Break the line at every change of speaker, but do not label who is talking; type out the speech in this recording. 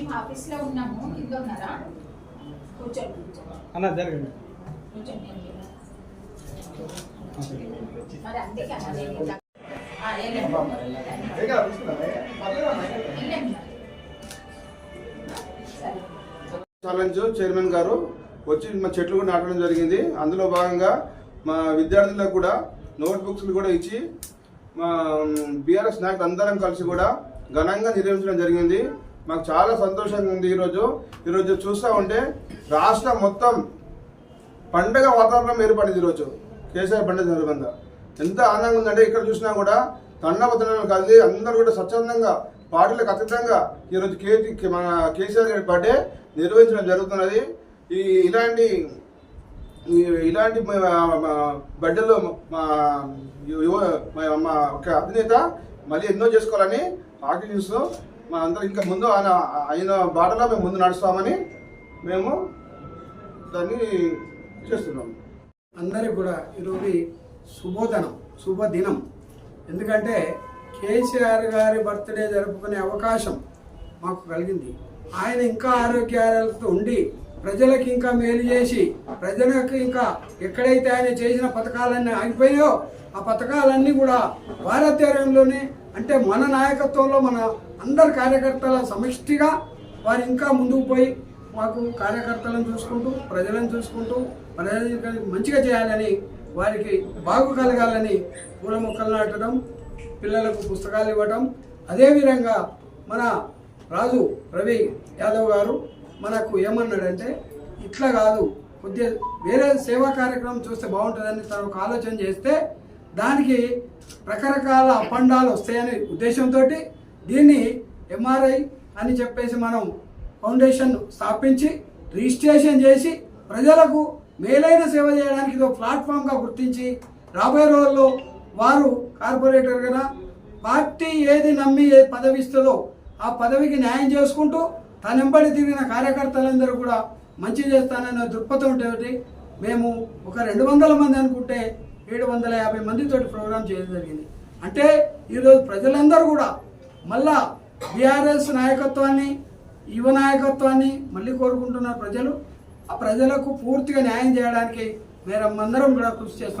మేము ఉన్నాము. ఇంట్లో ఉన్నారా కూర్చోండి అన్న? జరగండి
ఛాలెంజ్ చైర్మన్ గారు వచ్చి మా చెట్లు కూడా నాటడం జరిగింది. అందులో భాగంగా మా విద్యార్థులకు కూడా నోట్బుక్స్లు కూడా ఇచ్చి మా బీఆర్ఎస్ నాయకులు అందరం కలిసి కూడా ఘనంగా నిర్వహించడం జరిగింది. మాకు చాలా సంతోషంగా ఉంది ఈరోజు. ఈరోజు చూస్తూ ఉంటే రాష్ట్రం మొత్తం పండగ వాతావరణం ఏర్పడింది ఈరోజు. కేసీఆర్ పండుగ సందర్భంగా ఎంత ఆనందంగా ఉందంటే ఇక్కడ చూసినా కూడా తండపతనాలు కలిసి అందరూ కూడా స్వచ్ఛందంగా పార్టీలకు అతీతంగా ఈరోజు కేజీ మన కేసీఆర్ గారి బర్త్డే నిర్వహించడం జరుగుతున్నది. ఈ ఇలాంటి ఈ- ఇలాంటి బర్త్డేలో మా యువ మా- మా ఒక అధినేత మళ్ళీ ఎన్నో చేసుకోవాలని ఆకర్షిస్తూ మా అందరం ఇంకా ముందు ఆయన ఆయన బాటలో మేము ముందు నడుస్తామని మేము దాన్ని చేస్తున్నాము
అందరికి కూడా ఈరోజు శుభోదనం శుభదినం. ఎందుకంటే కేసీఆర్ గారి బర్త్డే జరుపుకునే అవకాశం మాకు కలిగింది. ఆయన ఇంకా ఆరోగ్యాలతో ఉండి ప్రజలకు ఇంకా మేలు చేసి ప్రజలకు ఇంకా ఎక్కడైతే ఆయన చేసిన పథకాలన్నీ ఆగిపోయాయో ఆ పథకాలన్నీ కూడా భారతదేశంలోనే అంటే మన నాయకత్వంలో మన అందరి కార్యకర్తల సమిష్టిగా వారు ఇంకా ముందుకు పోయి మాకు కార్యకర్తలను చూసుకుంటూ ప్రజలను చూసుకుంటూ ప్రజలకు మంచిగా చేయాలని వారికి బాగు కలగాలని పూల మొక్కలు నాటడం పిల్లలకు పుస్తకాలు ఇవ్వడం. అదేవిధంగా మన రాజు రవి యాదవ్ గారు మనకు ఏమన్నాడంటే ఇట్లా కాదు కొద్దిగా వేరే సేవా కార్యక్రమం చూస్తే బాగుంటుందని తను ఒక ఆలోచన చేస్తే దానికి రకరకాల అపండాలు వస్తాయనే ఉద్దేశంతో దీన్ని ఎంఆర్ఐ అని చెప్పేసి మనం ఫౌండేషన్ స్థాపించి రిజిస్ట్రేషన్ చేసి ప్రజలకు మేలైన సేవ చేయడానికి ఇది ప్లాట్ఫామ్గా గుర్తించి రాబోయే రోజుల్లో వారు కార్పొరేటర్ పార్టీ ఏది నమ్మి ఏ పదవి ఇస్తుందో ఆ పదవికి న్యాయం చేసుకుంటూ తనెంబడి తిరిగిన కార్యకర్తలందరూ కూడా మంచి చేస్తానన్న దృక్పథం ఉంటే మేము ఒక రెండు వందల మంది అనుకుంటే ఏడు వందల యాభై మందితోటి ప్రోగ్రామ్ చేయడం జరిగింది. అంటే ఈరోజు ప్రజలందరూ కూడా మళ్ళా బీఆర్ఎస్ నాయకత్వాన్ని యువ నాయకత్వాన్ని మళ్ళీ కోరుకుంటున్నారు ప్రజలు. ఆ ప్రజలకు పూర్తిగా న్యాయం చేయడానికి మేమందరం కూడా కృషి చేస్తాం